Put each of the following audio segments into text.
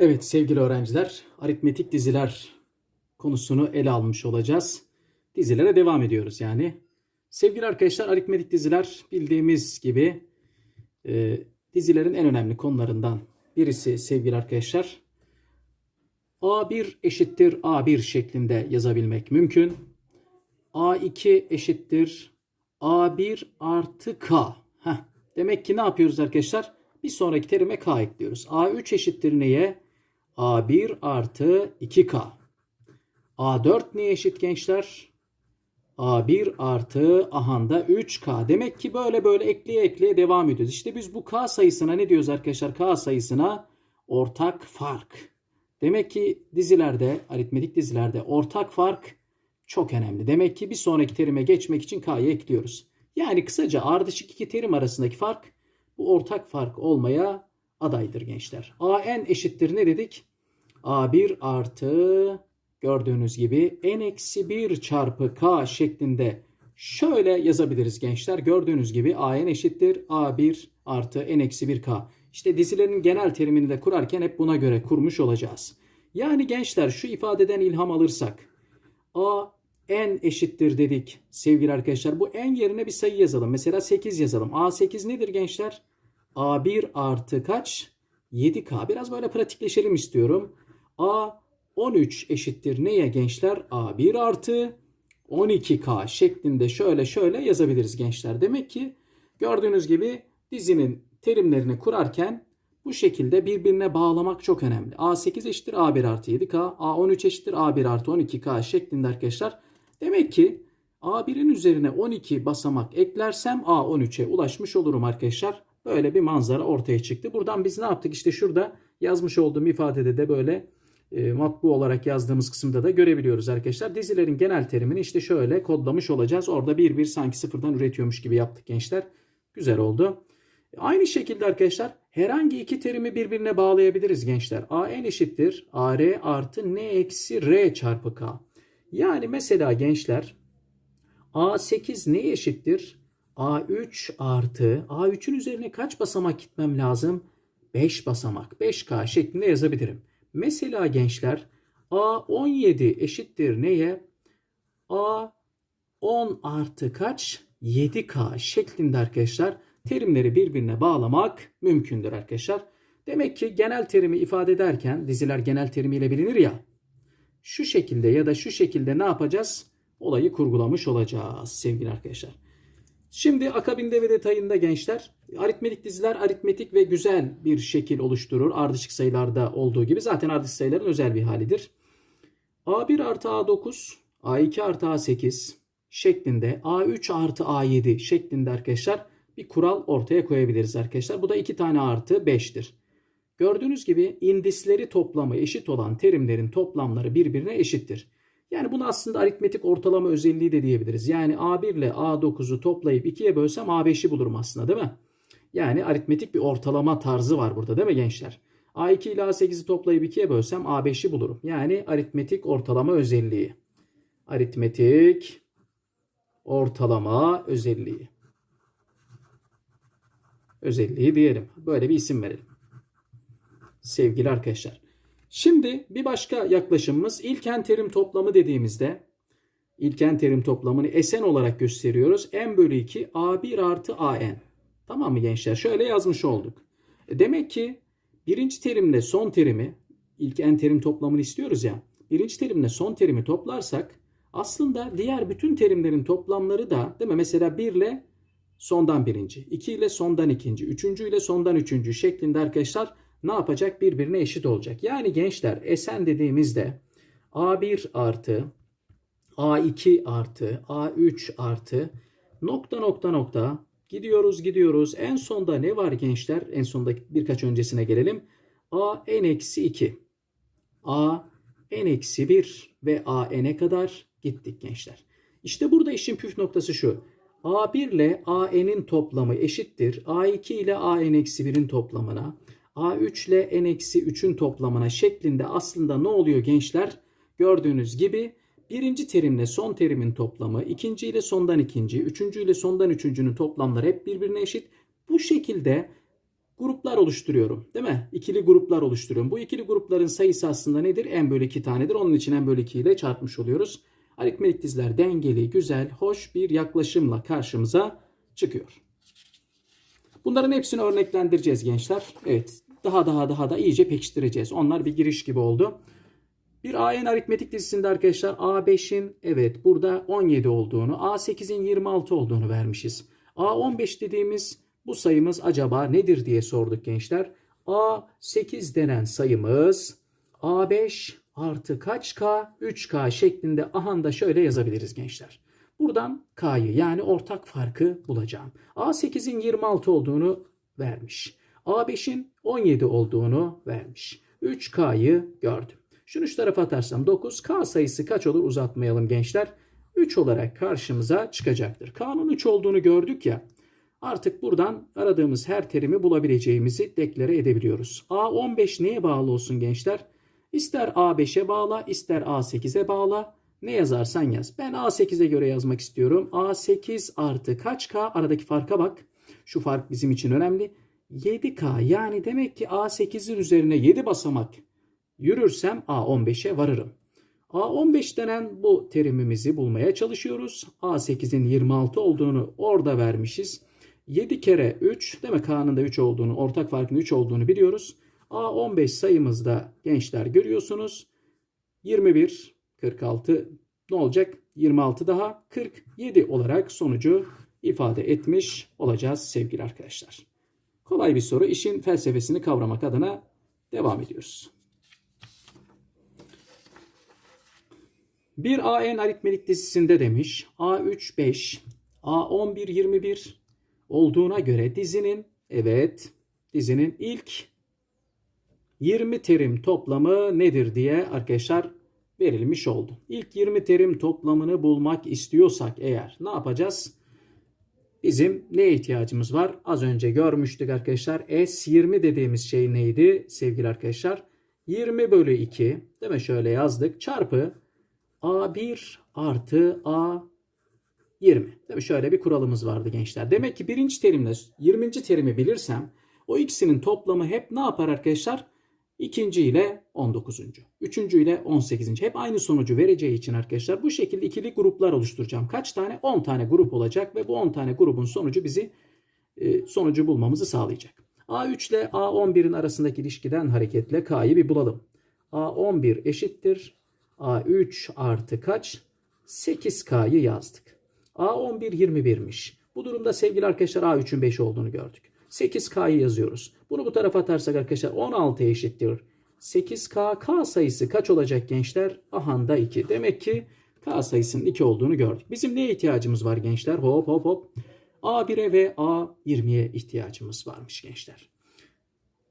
Evet sevgili öğrenciler, aritmetik diziler konusunu ele almış olacağız. Dizilere devam ediyoruz yani. Sevgili arkadaşlar, aritmetik diziler bildiğimiz gibi e, dizilerin en önemli konularından birisi sevgili arkadaşlar. A1 eşittir A1 şeklinde yazabilmek mümkün. A2 eşittir A1 artı K. Heh. Demek ki ne yapıyoruz arkadaşlar? Bir sonraki terime K ekliyoruz. A3 eşittir neye? A1 artı 2K. A4 neye eşit gençler? A1 artı ahanda 3K. Demek ki böyle böyle ekleye ekleye devam ediyoruz. İşte biz bu K sayısına ne diyoruz arkadaşlar? K sayısına ortak fark. Demek ki dizilerde, aritmetik dizilerde ortak fark çok önemli. Demek ki bir sonraki terime geçmek için K'yı ekliyoruz. Yani kısaca ardışık iki terim arasındaki fark bu ortak fark olmaya adaydır gençler. AN eşittir ne dedik? A1 artı gördüğünüz gibi n eksi 1 çarpı k şeklinde şöyle yazabiliriz gençler. Gördüğünüz gibi AN eşittir A1 artı n eksi 1k. İşte dizilerin genel terimini de kurarken hep buna göre kurmuş olacağız. Yani gençler şu ifadeden ilham alırsak A n eşittir dedik sevgili arkadaşlar. Bu n yerine bir sayı yazalım. Mesela 8 yazalım. A8 nedir gençler? A1 artı kaç? 7K. Biraz böyle pratikleşelim istiyorum. A 13 eşittir neye gençler? A1 artı 12K şeklinde şöyle şöyle yazabiliriz gençler. Demek ki gördüğünüz gibi dizinin terimlerini kurarken bu şekilde birbirine bağlamak çok önemli. A8 eşittir A1 artı 7K. A13 eşittir A1 artı 12K şeklinde arkadaşlar. Demek ki A1'in üzerine 12 basamak eklersem A13'e ulaşmış olurum arkadaşlar. Böyle bir manzara ortaya çıktı. Buradan biz ne yaptık? İşte şurada yazmış olduğum ifadede de böyle e, matbu olarak yazdığımız kısımda da görebiliyoruz arkadaşlar. Dizilerin genel terimini işte şöyle kodlamış olacağız. Orada bir bir sanki sıfırdan üretiyormuş gibi yaptık gençler. Güzel oldu. Aynı şekilde arkadaşlar herhangi iki terimi birbirine bağlayabiliriz gençler. A eşittir AR artı N eksi R çarpı K. Yani mesela gençler A8 ne eşittir? A3 artı A3'ün üzerine kaç basamak gitmem lazım? 5 basamak. 5K şeklinde yazabilirim. Mesela gençler A17 eşittir neye? A10 artı kaç? 7K şeklinde arkadaşlar terimleri birbirine bağlamak mümkündür arkadaşlar. Demek ki genel terimi ifade ederken diziler genel terimiyle bilinir ya. Şu şekilde ya da şu şekilde ne yapacağız? Olayı kurgulamış olacağız sevgili arkadaşlar. Şimdi akabinde ve detayında gençler aritmetik diziler aritmetik ve güzel bir şekil oluşturur. Ardışık sayılarda olduğu gibi zaten ardışık sayıların özel bir halidir. A1 artı A9, A2 artı A8 şeklinde A3 artı A7 şeklinde arkadaşlar bir kural ortaya koyabiliriz arkadaşlar. Bu da iki tane artı 5'tir. Gördüğünüz gibi indisleri toplamı eşit olan terimlerin toplamları birbirine eşittir. Yani bunu aslında aritmetik ortalama özelliği de diyebiliriz. Yani A1 ile A9'u toplayıp 2'ye bölsem A5'i bulurum aslında değil mi? Yani aritmetik bir ortalama tarzı var burada değil mi gençler? A2 ile A8'i toplayıp 2'ye bölsem A5'i bulurum. Yani aritmetik ortalama özelliği. Aritmetik ortalama özelliği. Özelliği diyelim. Böyle bir isim verelim. Sevgili arkadaşlar. Şimdi bir başka yaklaşımımız ilken terim toplamı dediğimizde ilken terim toplamını esen olarak gösteriyoruz. n bölü 2 a1 artı an. Tamam mı gençler? Şöyle yazmış olduk. E demek ki birinci terimle son terimi ilken terim toplamını istiyoruz ya. Birinci terimle son terimi toplarsak aslında diğer bütün terimlerin toplamları da değil mi? Mesela 1 ile sondan birinci, 2 ile sondan ikinci, üçüncü ile sondan üçüncü şeklinde arkadaşlar ne yapacak? Birbirine eşit olacak. Yani gençler esen dediğimizde A1 artı A2 artı A3 artı nokta nokta nokta gidiyoruz gidiyoruz. En sonda ne var gençler? En sonda birkaç öncesine gelelim. A n eksi 2 A n eksi 1 ve A n'e kadar gittik gençler. İşte burada işin püf noktası şu. A1 ile AN'in toplamı eşittir. A2 ile AN eksi 1'in toplamına. A3 ile n-3'ün toplamına şeklinde aslında ne oluyor gençler? Gördüğünüz gibi birinci terimle son terimin toplamı, ikinci ile sondan ikinci, üçüncü ile sondan üçüncünün toplamları hep birbirine eşit. Bu şekilde gruplar oluşturuyorum. Değil mi? İkili gruplar oluşturuyorum. Bu ikili grupların sayısı aslında nedir? n bölü 2 tanedir. Onun için n bölü 2 ile çarpmış oluyoruz. Aritmetik diziler dengeli, güzel, hoş bir yaklaşımla karşımıza çıkıyor. Bunların hepsini örneklendireceğiz gençler. Evet daha daha daha da iyice pekiştireceğiz. Onlar bir giriş gibi oldu. Bir AN aritmetik dizisinde arkadaşlar A5'in evet burada 17 olduğunu, A8'in 26 olduğunu vermişiz. A15 dediğimiz bu sayımız acaba nedir diye sorduk gençler. A8 denen sayımız A5 artı kaç K? 3K şeklinde ahanda şöyle yazabiliriz gençler. Buradan K'yı yani ortak farkı bulacağım. A8'in 26 olduğunu vermiş. A5'in 17 olduğunu vermiş. 3K'yı gördüm. Şunu şu tarafa atarsam 9. K sayısı kaç olur uzatmayalım gençler. 3 olarak karşımıza çıkacaktır. K'nın 3 olduğunu gördük ya. Artık buradan aradığımız her terimi bulabileceğimizi deklare edebiliyoruz. A15 neye bağlı olsun gençler? İster A5'e bağla, ister A8'e bağla. Ne yazarsan yaz. Ben A8'e göre yazmak istiyorum. A8 artı kaç K? Aradaki farka bak. Şu fark bizim için önemli. 7K yani demek ki A8'in üzerine 7 basamak yürürsem A15'e varırım. A15 denen bu terimimizi bulmaya çalışıyoruz. A8'in 26 olduğunu orada vermişiz. 7 kere 3 demek K'nın da 3 olduğunu, ortak farkın 3 olduğunu biliyoruz. A15 sayımızda gençler görüyorsunuz. 21, 46 ne olacak? 26 daha 47 olarak sonucu ifade etmiş olacağız sevgili arkadaşlar. Kolay bir soru. İşin felsefesini kavramak adına devam ediyoruz. Bir AN aritmetik dizisinde demiş A3 5, A11 21 olduğuna göre dizinin evet dizinin ilk 20 terim toplamı nedir diye arkadaşlar verilmiş oldu. İlk 20 terim toplamını bulmak istiyorsak eğer ne yapacağız? Bizim neye ihtiyacımız var? Az önce görmüştük arkadaşlar. S20 dediğimiz şey neydi sevgili arkadaşlar? 20 bölü 2 değil mi? Şöyle yazdık. Çarpı A1 artı A20. Değil mi? Şöyle bir kuralımız vardı gençler. Demek ki birinci terimle 20. terimi bilirsem o ikisinin toplamı hep ne yapar arkadaşlar? İkinci ile 19. Üçüncü ile 18. Hep aynı sonucu vereceği için arkadaşlar bu şekilde ikili gruplar oluşturacağım. Kaç tane? 10 tane grup olacak ve bu 10 tane grubun sonucu bizi e, sonucu bulmamızı sağlayacak. A3 ile A11'in arasındaki ilişkiden hareketle K'yı bir bulalım. A11 eşittir. A3 artı kaç? 8K'yı yazdık. A11 21'miş. Bu durumda sevgili arkadaşlar A3'ün 5 olduğunu gördük. 8K'yı yazıyoruz. Bunu bu tarafa atarsak arkadaşlar 16 eşittir. 8K K sayısı kaç olacak gençler? Ahanda 2. Demek ki K sayısının 2 olduğunu gördük. Bizim neye ihtiyacımız var gençler? Hop hop hop. A1'e ve A20'ye ihtiyacımız varmış gençler.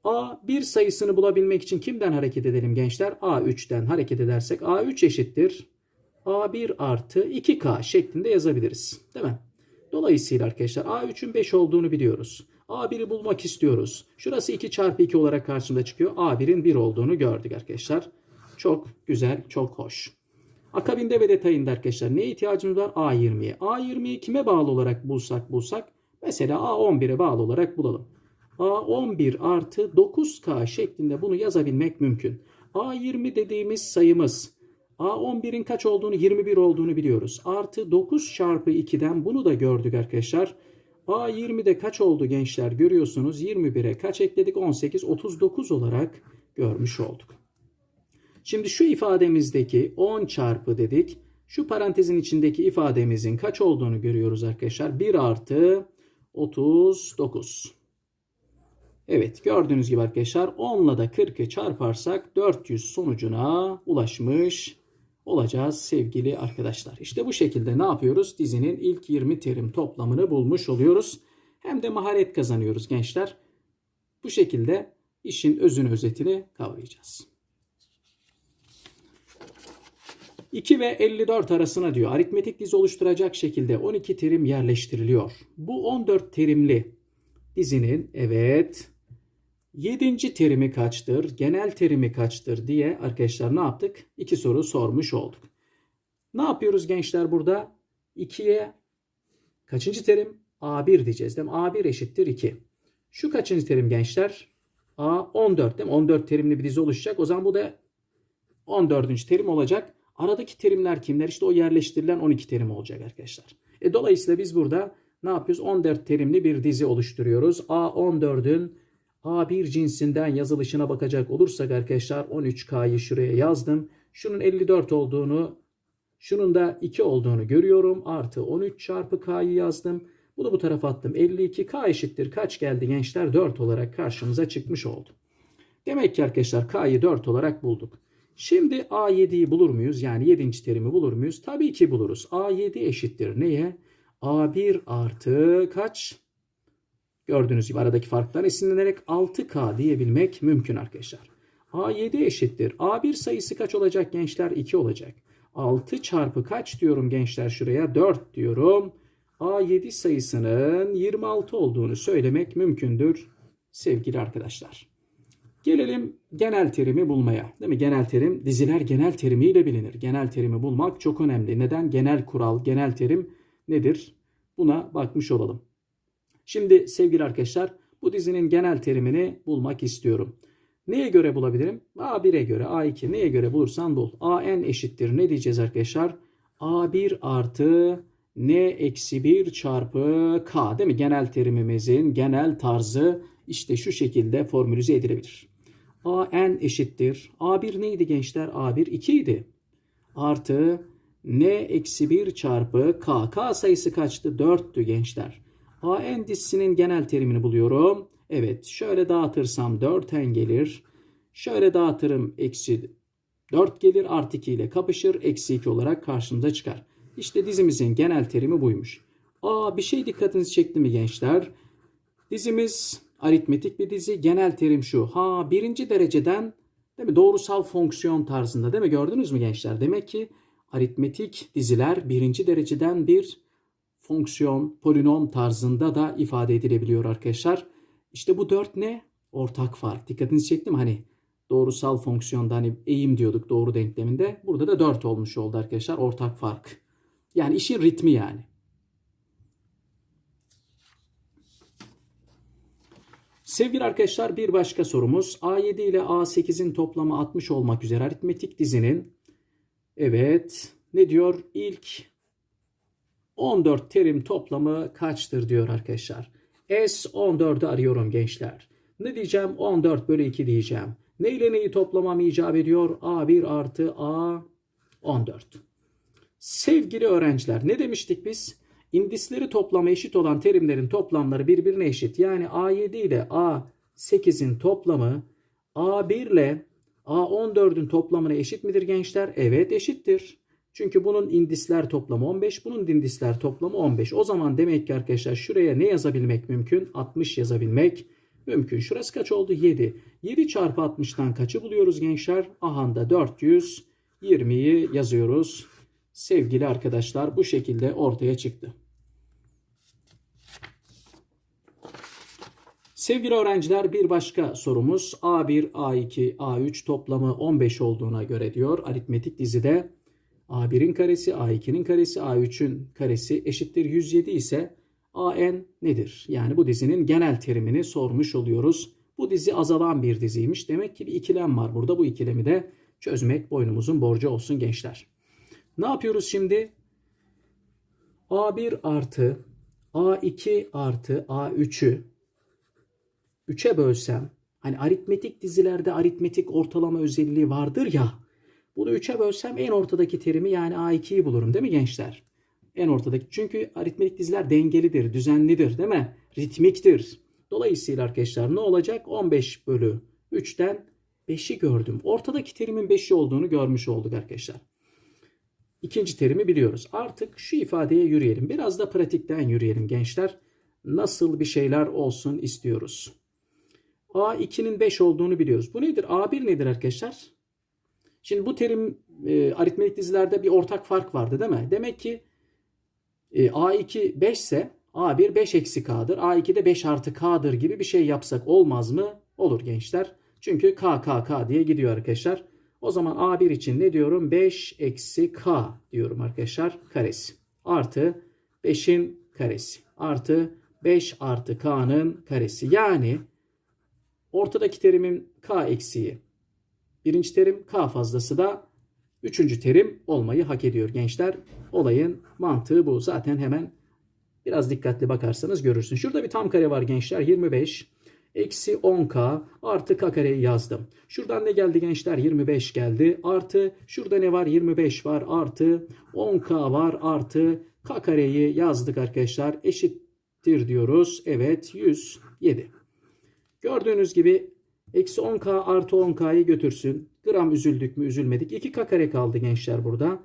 A1 sayısını bulabilmek için kimden hareket edelim gençler? A3'ten hareket edersek A3 eşittir. A1 artı 2K şeklinde yazabiliriz. Değil mi? Dolayısıyla arkadaşlar A3'ün 5 olduğunu biliyoruz. A1'i bulmak istiyoruz. Şurası 2 çarpı 2 olarak karşımda çıkıyor. A1'in 1 olduğunu gördük arkadaşlar. Çok güzel, çok hoş. Akabinde ve detayında arkadaşlar neye ihtiyacımız var? A20'ye. A20'yi kime bağlı olarak bulsak bulsak? Mesela A11'e bağlı olarak bulalım. A11 artı 9K şeklinde bunu yazabilmek mümkün. A20 dediğimiz sayımız A11'in kaç olduğunu 21 olduğunu biliyoruz. Artı 9 çarpı 2'den bunu da gördük arkadaşlar. A20'de kaç oldu gençler görüyorsunuz. 21'e kaç ekledik? 18, 39 olarak görmüş olduk. Şimdi şu ifademizdeki 10 çarpı dedik. Şu parantezin içindeki ifademizin kaç olduğunu görüyoruz arkadaşlar. 1 artı 39. Evet gördüğünüz gibi arkadaşlar 10 ile de 40'ı çarparsak 400 sonucuna ulaşmış olacağız sevgili arkadaşlar. İşte bu şekilde ne yapıyoruz? Dizinin ilk 20 terim toplamını bulmuş oluyoruz. Hem de maharet kazanıyoruz gençler. Bu şekilde işin özünü özetini kavrayacağız. 2 ve 54 arasına diyor aritmetik dizi oluşturacak şekilde 12 terim yerleştiriliyor. Bu 14 terimli dizinin evet 7. terimi kaçtır, genel terimi kaçtır diye arkadaşlar ne yaptık? İki soru sormuş olduk. Ne yapıyoruz gençler burada? 2'ye kaçıncı terim? A1 diyeceğiz değil mi? A1 eşittir 2. Şu kaçıncı terim gençler? A 14 değil mi? 14 terimli bir dizi oluşacak. O zaman bu da 14. terim olacak. Aradaki terimler kimler? İşte o yerleştirilen 12 terim olacak arkadaşlar. E, dolayısıyla biz burada ne yapıyoruz? 14 terimli bir dizi oluşturuyoruz. A14'ün A1 cinsinden yazılışına bakacak olursak arkadaşlar 13K'yı şuraya yazdım. Şunun 54 olduğunu, şunun da 2 olduğunu görüyorum. Artı 13 çarpı K'yı yazdım. Bunu bu tarafa attım. 52K eşittir. Kaç geldi gençler? 4 olarak karşımıza çıkmış oldu. Demek ki arkadaşlar K'yı 4 olarak bulduk. Şimdi A7'yi bulur muyuz? Yani 7. terimi bulur muyuz? Tabii ki buluruz. A7 eşittir neye? A1 artı kaç? Gördüğünüz gibi aradaki farktan esinlenerek 6K diyebilmek mümkün arkadaşlar. A7 eşittir. A1 sayısı kaç olacak gençler? 2 olacak. 6 çarpı kaç diyorum gençler şuraya? 4 diyorum. A7 sayısının 26 olduğunu söylemek mümkündür sevgili arkadaşlar. Gelelim genel terimi bulmaya. Değil mi? Genel terim diziler genel terimiyle bilinir. Genel terimi bulmak çok önemli. Neden? Genel kural, genel terim nedir? Buna bakmış olalım. Şimdi sevgili arkadaşlar bu dizinin genel terimini bulmak istiyorum. Neye göre bulabilirim? A1'e göre, A2 neye göre bulursan bul. AN eşittir. Ne diyeceğiz arkadaşlar? A1 artı N eksi 1 çarpı K değil mi? Genel terimimizin genel tarzı işte şu şekilde formülize edilebilir. AN eşittir. A1 neydi gençler? A1 2 idi. Artı N eksi 1 çarpı K. K sayısı kaçtı? 4'tü gençler. AN dizisinin genel terimini buluyorum. Evet şöyle dağıtırsam 4n gelir. Şöyle dağıtırım eksi 4 gelir artı 2 ile kapışır. Eksi 2 olarak karşımıza çıkar. İşte dizimizin genel terimi buymuş. Aa bir şey dikkatinizi çekti mi gençler? Dizimiz aritmetik bir dizi. Genel terim şu. Ha birinci dereceden değil mi? Doğrusal fonksiyon tarzında değil mi? Gördünüz mü gençler? Demek ki aritmetik diziler birinci dereceden bir fonksiyon, polinom tarzında da ifade edilebiliyor arkadaşlar. İşte bu 4 ne? Ortak fark. Dikkatinizi çektim hani doğrusal fonksiyonda hani eğim diyorduk doğru denkleminde. Burada da 4 olmuş oldu arkadaşlar. Ortak fark. Yani işin ritmi yani. Sevgili arkadaşlar bir başka sorumuz. A7 ile A8'in toplamı 60 olmak üzere aritmetik dizinin evet ne diyor? İlk 14 terim toplamı kaçtır diyor arkadaşlar. S14'ü arıyorum gençler. Ne diyeceğim? 14 bölü 2 diyeceğim. Ne neyi toplamam icap ediyor? A1 artı A14. Sevgili öğrenciler ne demiştik biz? İndisleri toplamı eşit olan terimlerin toplamları birbirine eşit. Yani A7 ile A8'in toplamı A1 ile A14'ün toplamına eşit midir gençler? Evet eşittir. Çünkü bunun indisler toplamı 15, bunun indisler toplamı 15. O zaman demek ki arkadaşlar şuraya ne yazabilmek mümkün? 60 yazabilmek mümkün. Şurası kaç oldu? 7. 7 çarpı 60'tan kaçı buluyoruz gençler? Ahanda 420'yi yazıyoruz. Sevgili arkadaşlar bu şekilde ortaya çıktı. Sevgili öğrenciler bir başka sorumuz A1, A2, A3 toplamı 15 olduğuna göre diyor aritmetik dizide A1'in karesi, A2'nin karesi, A3'ün karesi eşittir 107 ise AN nedir? Yani bu dizinin genel terimini sormuş oluyoruz. Bu dizi azalan bir diziymiş. Demek ki bir ikilem var burada. Bu ikilemi de çözmek boynumuzun borcu olsun gençler. Ne yapıyoruz şimdi? A1 artı A2 artı A3'ü 3'e bölsem hani aritmetik dizilerde aritmetik ortalama özelliği vardır ya bunu 3'e bölsem en ortadaki terimi yani A2'yi bulurum değil mi gençler? En ortadaki. Çünkü aritmetik diziler dengelidir, düzenlidir değil mi? Ritmiktir. Dolayısıyla arkadaşlar ne olacak? 15 bölü 3'ten 5'i gördüm. Ortadaki terimin 5'i olduğunu görmüş olduk arkadaşlar. İkinci terimi biliyoruz. Artık şu ifadeye yürüyelim. Biraz da pratikten yürüyelim gençler. Nasıl bir şeyler olsun istiyoruz. A2'nin 5 olduğunu biliyoruz. Bu nedir? A1 nedir arkadaşlar? Şimdi bu terim e, aritmetik dizilerde bir ortak fark vardı değil mi? Demek ki e, A2 5 ise A1 5 eksi K'dır. A2 de 5 artı K'dır gibi bir şey yapsak olmaz mı? Olur gençler. Çünkü K, K, K diye gidiyor arkadaşlar. O zaman A1 için ne diyorum? 5 eksi K diyorum arkadaşlar. Karesi. Artı 5'in karesi. Artı 5 artı k'nın karesi. Yani ortadaki terimin k eksiği. Birinci terim k fazlası da üçüncü terim olmayı hak ediyor gençler. Olayın mantığı bu. Zaten hemen biraz dikkatli bakarsanız görürsün. Şurada bir tam kare var gençler. 25 eksi 10k artı k kareyi yazdım. Şuradan ne geldi gençler? 25 geldi. Artı şurada ne var? 25 var. Artı 10k var. Artı k kareyi yazdık arkadaşlar. Eşittir diyoruz. Evet 107. Gördüğünüz gibi eksi 10k artı 10k'yı götürsün. Gram üzüldük mü üzülmedik. 2k kare kaldı gençler burada.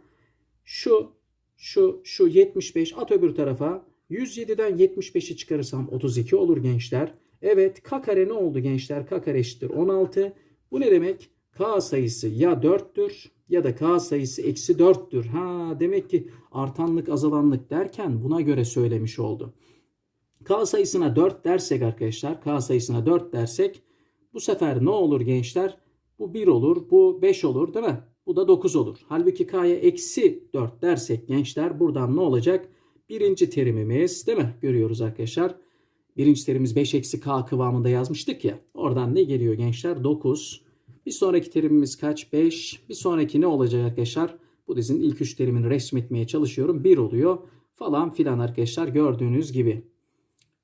Şu şu şu 75 at öbür tarafa. 107'den 75'i çıkarırsam 32 olur gençler. Evet k kare ne oldu gençler? k kare eşittir 16. Bu ne demek? k sayısı ya 4'tür ya da k sayısı eksi 4'tür. Ha demek ki artanlık azalanlık derken buna göre söylemiş oldu. K sayısına 4 dersek arkadaşlar, K sayısına 4 dersek bu sefer ne olur gençler? Bu 1 olur, bu 5 olur değil mi? Bu da 9 olur. Halbuki K'ya eksi 4 dersek gençler buradan ne olacak? Birinci terimimiz değil mi? Görüyoruz arkadaşlar. Birinci terimimiz 5 eksi K kıvamında yazmıştık ya. Oradan ne geliyor gençler? 9. Bir sonraki terimimiz kaç? 5. Bir sonraki ne olacak arkadaşlar? Bu dizinin ilk üç terimini resmetmeye çalışıyorum. 1 oluyor falan filan arkadaşlar gördüğünüz gibi.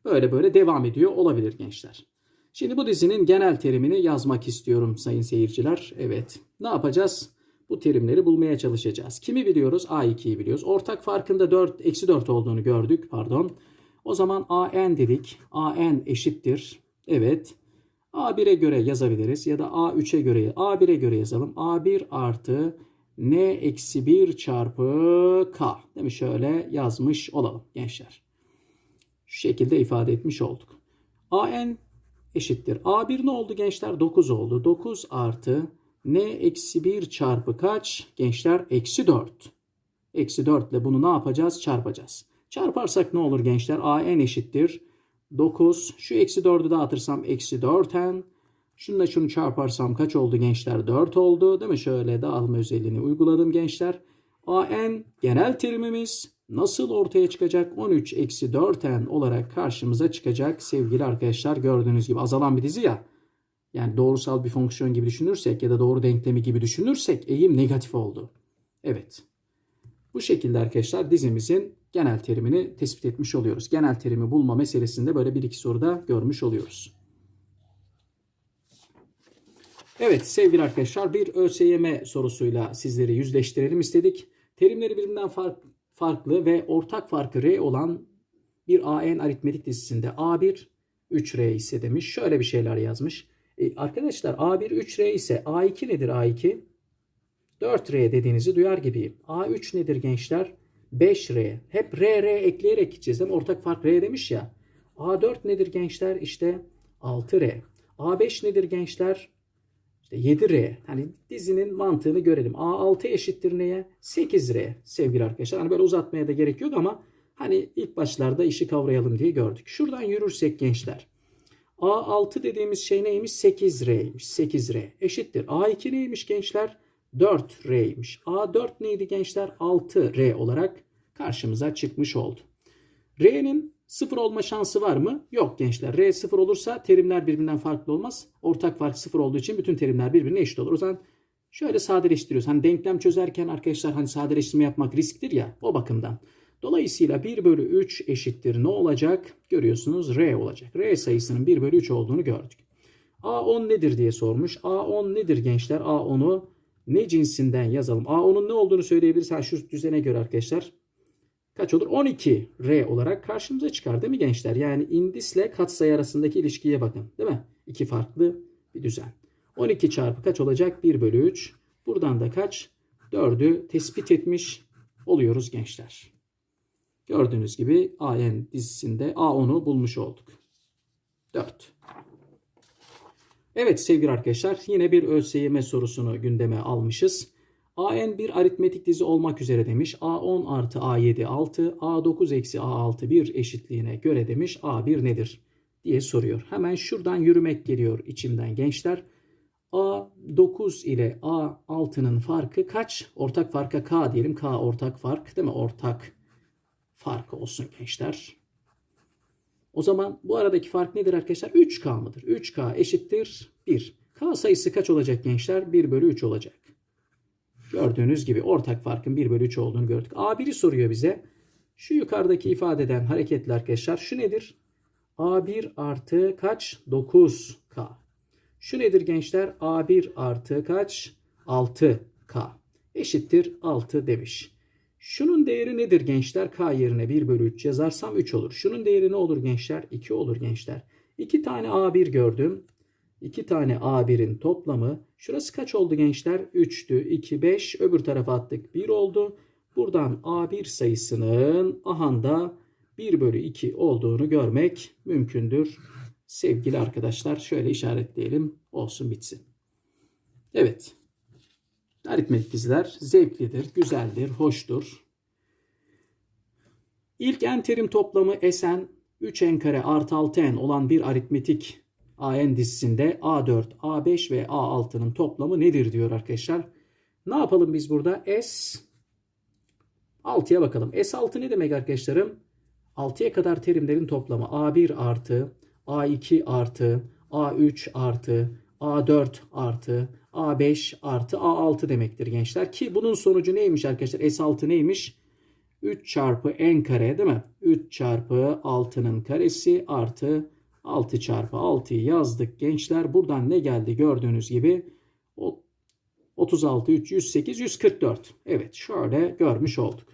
Böyle böyle devam ediyor olabilir gençler. Şimdi bu dizinin genel terimini yazmak istiyorum sayın seyirciler. Evet. Ne yapacağız? Bu terimleri bulmaya çalışacağız. Kimi biliyoruz? A2'yi biliyoruz. Ortak farkında 4, eksi 4 olduğunu gördük. Pardon. O zaman AN dedik. AN eşittir. Evet. A1'e göre yazabiliriz ya da A3'e göre. A1'e göre yazalım. A1 artı N eksi 1 çarpı K. Değil mi? Şöyle yazmış olalım gençler. Şu şekilde ifade etmiş olduk. AN eşittir. A1 ne oldu gençler? 9 oldu. 9 artı N eksi 1 çarpı kaç? Gençler eksi 4. Eksi 4 ile bunu ne yapacağız? Çarpacağız. Çarparsak ne olur gençler? AN eşittir. 9. Şu eksi 4'ü dağıtırsam eksi 4N. Şununla şunu çarparsam kaç oldu gençler? 4 oldu. Değil mi? Şöyle dağılma özelliğini uyguladım gençler. AN genel terimimiz nasıl ortaya çıkacak? 13 eksi 4n olarak karşımıza çıkacak sevgili arkadaşlar. Gördüğünüz gibi azalan bir dizi ya. Yani doğrusal bir fonksiyon gibi düşünürsek ya da doğru denklemi gibi düşünürsek eğim negatif oldu. Evet. Bu şekilde arkadaşlar dizimizin genel terimini tespit etmiş oluyoruz. Genel terimi bulma meselesinde böyle bir iki soruda görmüş oluyoruz. Evet sevgili arkadaşlar bir ÖSYM sorusuyla sizleri yüzleştirelim istedik. Terimleri birbirinden farklı farklı ve ortak farkı R olan bir AN aritmetik dizisinde A1 3R ise demiş. Şöyle bir şeyler yazmış. E, arkadaşlar A1 3R ise A2 nedir A2? 4R dediğinizi duyar gibiyim. A3 nedir gençler? 5R. Hep R, R ekleyerek gideceğiz. Mi? Ortak fark R demiş ya. A4 nedir gençler? İşte 6R. A5 nedir gençler? İşte 7R. Hani dizinin mantığını görelim. A6 eşittir neye? 8R sevgili arkadaşlar. Hani böyle uzatmaya da gerek yok ama hani ilk başlarda işi kavrayalım diye gördük. Şuradan yürürsek gençler. A6 dediğimiz şey neymiş? 8R'ymiş. 8R eşittir. A2 neymiş gençler? 4R'ymiş. A4 neydi gençler? 6R olarak karşımıza çıkmış oldu. R'nin Sıfır olma şansı var mı? Yok gençler. R sıfır olursa terimler birbirinden farklı olmaz. Ortak fark sıfır olduğu için bütün terimler birbirine eşit olur. O zaman şöyle sadeleştiriyoruz. Hani denklem çözerken arkadaşlar hani sadeleştirme yapmak risktir ya o bakımdan. Dolayısıyla 1 bölü 3 eşittir ne olacak? Görüyorsunuz R olacak. R sayısının 1 bölü 3 olduğunu gördük. A10 nedir diye sormuş. A10 nedir gençler? A10'u ne cinsinden yazalım? A10'un ne olduğunu söyleyebiliriz. Ha, şu düzene göre arkadaşlar kaç olur? 12R olarak karşımıza çıkar değil mi gençler? Yani indisle katsayı arasındaki ilişkiye bakın değil mi? İki farklı bir düzen. 12 çarpı kaç olacak? 1 bölü 3. Buradan da kaç? 4'ü tespit etmiş oluyoruz gençler. Gördüğünüz gibi AN dizisinde A10'u bulmuş olduk. 4. Evet sevgili arkadaşlar yine bir ÖSYM sorusunu gündeme almışız. AN bir aritmetik dizi olmak üzere demiş. A10 artı A7 6, A9 eksi A6 1 eşitliğine göre demiş. A1 nedir diye soruyor. Hemen şuradan yürümek geliyor içimden gençler. A9 ile A6'nın farkı kaç? Ortak farka K diyelim. K ortak fark değil mi? Ortak fark olsun gençler. O zaman bu aradaki fark nedir arkadaşlar? 3K mıdır? 3K eşittir 1. K sayısı kaç olacak gençler? 1 bölü 3 olacak. Gördüğünüz gibi ortak farkın 1 bölü 3 olduğunu gördük. A1'i soruyor bize. Şu yukarıdaki ifadeden hareketli arkadaşlar. Şu nedir? A1 artı kaç? 9K. Şu nedir gençler? A1 artı kaç? 6K. Eşittir 6 demiş. Şunun değeri nedir gençler? K yerine 1 bölü 3 yazarsam 3 olur. Şunun değeri ne olur gençler? 2 olur gençler. 2 tane A1 gördüm. 2 tane A1'in toplamı. Şurası kaç oldu gençler? 3'tü. 2, 5. Öbür tarafa attık. 1 oldu. Buradan A1 sayısının ahanda 1 bölü 2 olduğunu görmek mümkündür. Sevgili arkadaşlar şöyle işaretleyelim. Olsun bitsin. Evet. Aritmetik diziler zevklidir, güzeldir, hoştur. İlk n terim toplamı Sn 3n kare artı 6n olan bir aritmetik AN dizisinde A4, A5 ve A6'nın toplamı nedir diyor arkadaşlar. Ne yapalım biz burada? S 6'ya bakalım. S6 ne demek arkadaşlarım? 6'ya kadar terimlerin toplamı A1 artı, A2 artı, A3 artı, A4 artı, A5 artı A6 demektir gençler. Ki bunun sonucu neymiş arkadaşlar? S6 neymiş? 3 çarpı n kare değil mi? 3 çarpı 6'nın karesi artı 6 çarpı 6'yı yazdık gençler. Buradan ne geldi gördüğünüz gibi? O 36, 3, 108, 144. Evet şöyle görmüş olduk.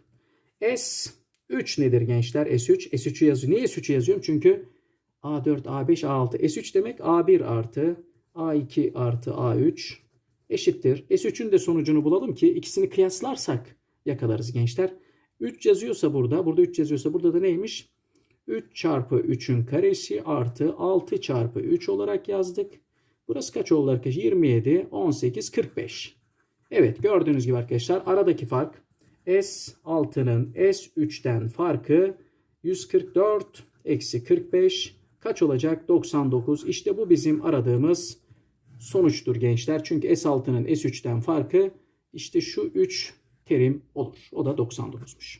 S3 nedir gençler? S3. S3'ü yazıyorum. Niye S3'ü yazıyorum? Çünkü A4, A5, A6. S3 demek A1 artı A2 artı A3 eşittir. S3'ün de sonucunu bulalım ki ikisini kıyaslarsak yakalarız gençler. 3 yazıyorsa burada, burada 3 yazıyorsa burada da neymiş? 3 çarpı 3'ün karesi artı 6 çarpı 3 olarak yazdık. Burası kaç oldu arkadaşlar? 27, 18, 45. Evet gördüğünüz gibi arkadaşlar aradaki fark S6'nın S3'ten farkı 144 eksi 45 kaç olacak? 99. İşte bu bizim aradığımız sonuçtur gençler. Çünkü S6'nın S3'ten farkı işte şu 3 terim olur. O da 99'muş.